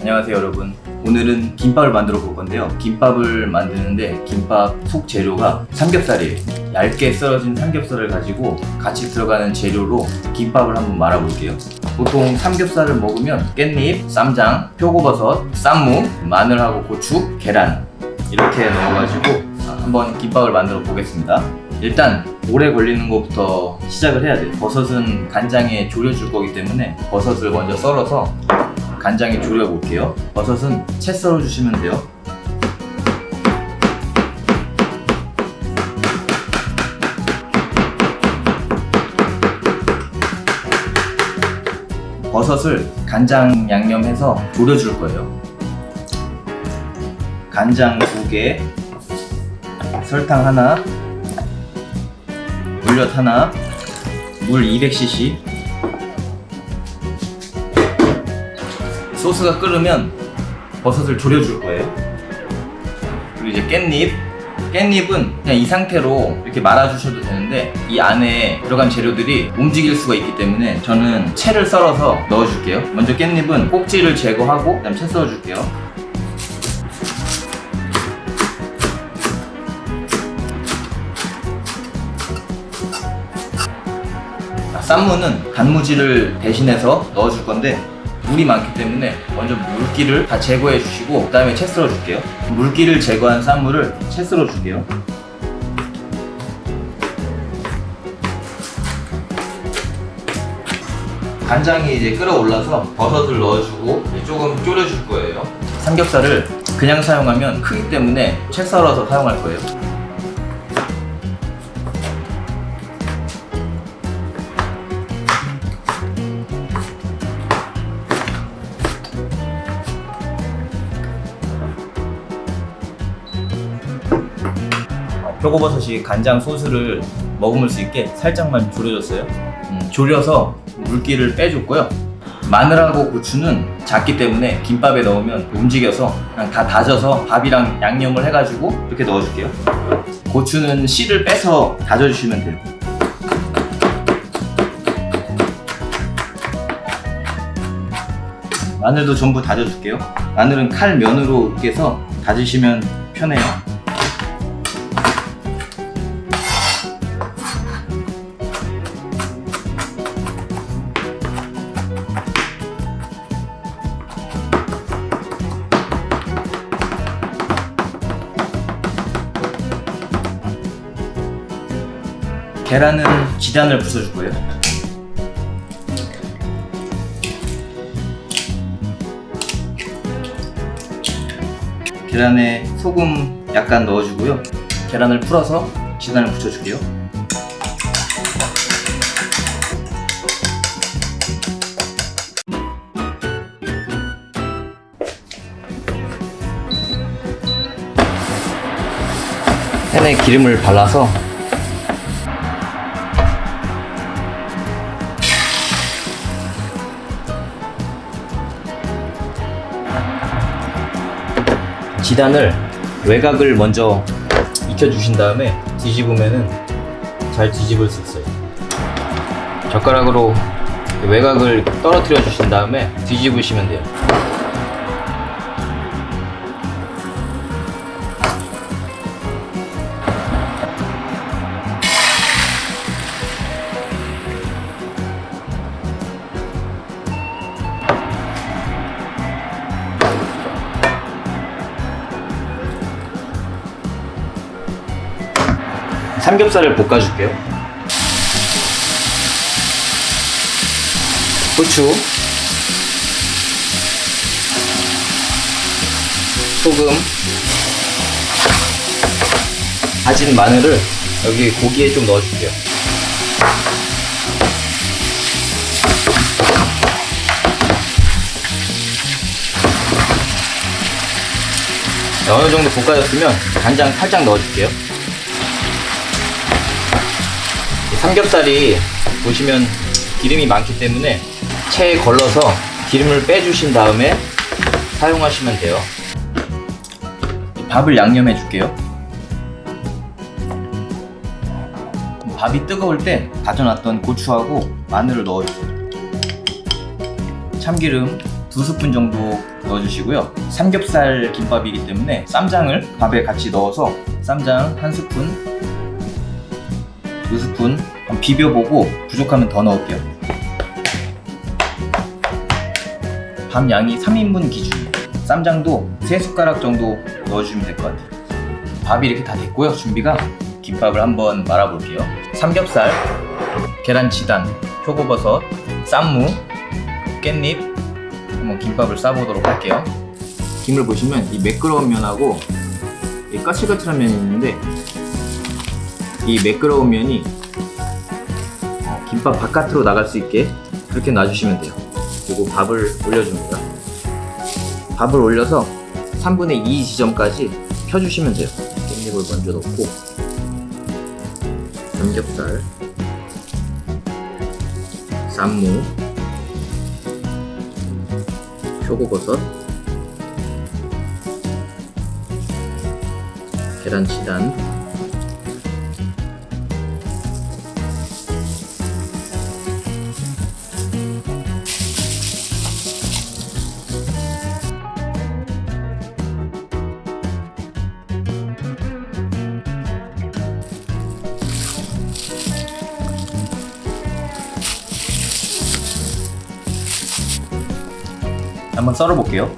안녕하세요 여러분. 오늘은 김밥을 만들어 볼 건데요. 김밥을 만드는데 김밥 속 재료가 삼겹살이에요. 얇게 썰어진 삼겹살을 가지고 같이 들어가는 재료로 김밥을 한번 말아 볼게요. 보통 삼겹살을 먹으면 깻잎, 쌈장, 표고버섯, 쌈무, 마늘하고 고추, 계란 이렇게 넣어가지고 한번 김밥을 만들어 보겠습니다. 일단 오래 걸리는 것부터 시작을 해야 돼요. 버섯은 간장에 졸여줄 거기 때문에 버섯을 먼저 썰어서 간장에 졸여 볼게요. 버섯은 채 썰어 주시면 돼요. 버섯을 간장 양념해서 졸여 줄 거예요. 간장 두 개, 설탕 하나, 물엿 하나, 물 200cc, 소스가 끓으면 버섯을 졸여줄 거예요. 그리고 이제 깻잎. 깻잎은 그냥 이 상태로 이렇게 말아주셔도 되는데 이 안에 들어간 재료들이 움직일 수가 있기 때문에 저는 채를 썰어서 넣어줄게요. 먼저 깻잎은 꼭지를 제거하고 그다음 채 썰어줄게요. 아, 쌈무는 단무지를 대신해서 넣어줄 건데 물이 많기 때문에 먼저 물기를 다 제거해 주시고 그 다음에 채 썰어 줄게요. 물기를 제거한 쌈무를 채 썰어 줄게요. 간장이 이제 끓어올라서 버섯을 넣어주고 조금 졸여줄 거예요. 삼겹살을 그냥 사용하면 크기 때문에 채 썰어서 사용할 거예요 표고버섯이 간장 소스를 머금을 수 있게 살짝만 졸여줬어요. 음, 졸여서 물기를 빼줬고요. 마늘하고 고추는 작기 때문에 김밥에 넣으면 움직여서 그냥 다 다져서 밥이랑 양념을 해가지고 이렇게 넣어줄게요. 고추는 씨를 빼서 다져주시면 돼요. 마늘도 전부 다져줄게요. 마늘은 칼 면으로 이렇게 해서 다지시면 편해요. 계란은 지단을 부숴줄 거예요. 계란에 소금 약간 넣어주고요. 계란을 풀어서 지단을 붙여줄게요. 팬에 기름을 발라서 지단을 외곽을 먼저 익혀주신 다음에 뒤집으면은 잘 뒤집을 수 있어요. 젓가락으로 외곽을 떨어뜨려 주신 다음에 뒤집으시면 돼요. 삼겹살을 볶아줄게요. 후추, 소금, 다진 마늘을 여기 고기에 좀 넣어줄게요. 어느 정도 볶아졌으면 간장 살짝 넣어줄게요. 삼겹살이 보시면 기름이 많기 때문에 체에 걸러서 기름을 빼주신 다음에 사용하시면 돼요. 밥을 양념해 줄게요. 밥이 뜨거울 때 다져놨던 고추하고 마늘을 넣어주세요. 참기름 두 스푼 정도 넣어주시고요. 삼겹살 김밥이기 때문에 쌈장을 밥에 같이 넣어서 쌈장 한 스푼, 두 스푼 한번 비벼보고 부족하면 더 넣을게요. 밥 양이 3인분 기준이에요. 쌈장도 3숟가락 정도 넣어주시면 될 것 같아요. 밥이 이렇게 다 됐고요. 준비가 김밥을 한번 말아볼게요. 삼겹살, 계란치단, 표고버섯, 쌈무, 깻잎 한번 김밥을 싸보도록 할게요. 김을 보시면 이 매끄러운 면하고 이 까칠까칠한 면이 있는데 이 매끄러운 면이 어, 김밥 바깥으로 나갈 수 있게 그렇게 놔주시면 돼요. 그리고 밥을 올려줍니다. 밥을 올려서 3분의 2 지점까지 펴주시면 돼요. 깻잎을 먼저 넣고 삼겹살, 쌈무, 표고버섯, 계란치단, 한번 썰어 볼게요.